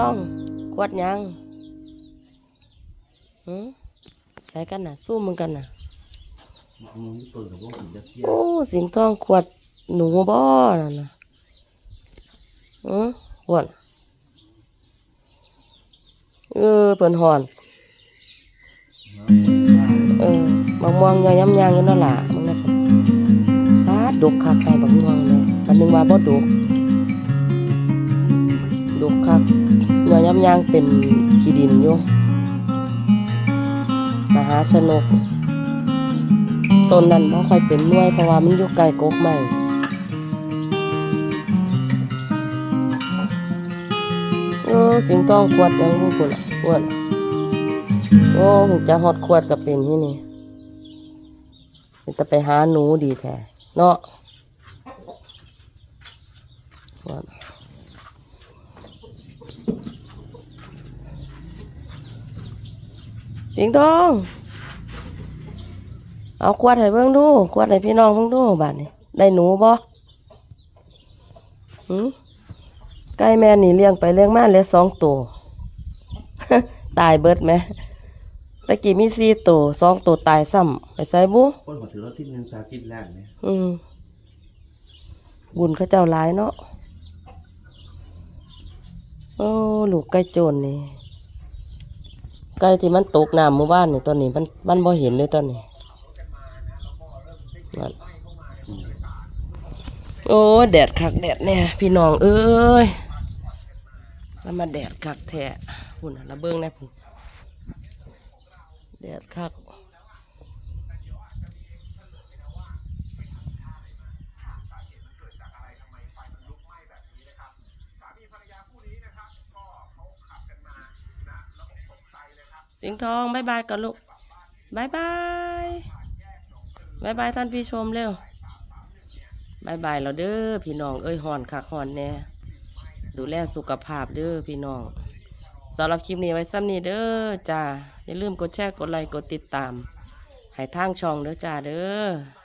ต้องขวดยังหืมใส่กันน่ะ สู้มึงกันน่ะมึงเปิดกับพวกสีจะเที่ยโอ้สิงทองขวดหนูบ่นั่นน่ะอือขวดเออเปิ่นหอนเออบักม่วงยอยำยางอยู่นั่นล่ะมึงน่ะปาดดกคักใครบักม่วงเลยมันนึงว่าบ่ดกดกคัก ยอยำยางเต็มขี้ดินอยู่มหาชนกต้นนั้นบ่ค่อยเป็นหน่วยเพราะว่ามันอยู่ไกลกกใหม่โอ้สิงต้องขวดยังพุ่นละขวดโอ้หจะฮอดขวดก็เป็นที่นี่จะไปหาหนูดีแท้เนาะขวด สิงทอง เอาขวดให้เบิ่งดูขวดให้พี่น้องเบิ่งดูบาดนี้ ได้หนูบ่หืมไก่แม่นี่เลี้ยงไปเลี้ยงมาเหลือสองตัว ตายเบิดไหมตะกี้มีสี่ตัวสองตัวตายซ้ำไปใส่บุคนขอถือรถที่หนึ่งตาคิดแรกเนี่ยอืมบุญเขาเจ้าหลายเนาะโอ้ลูกไก่โจรนี่ ไก่ที่มันตกน้ำเมื่อวานนี่ตอนนี้มันมันบ่เห็นเลยตอนนี้โอ้แดดคักแดดเนี่ยพี่น้องเอ้ยสมาแดดคักแท้หุ่นระเบิงแน่พุ่นแดดคัก สิงทองบายบายก่อนลูกบายบายบายบายท่านพี่ชมเร็วบายบายเราเด้อพี่น้องเอ้ยหอนคักหอนแน่ดูแลสุขภาพเด้อพี่น้องสำหรับคลิปนี้ไว้ซ้ำนี้เด้อจ้าอย่าลืมกดแชร์กดไลค์กดติดตามให้ทางช่องเด้อจ้าเด้อ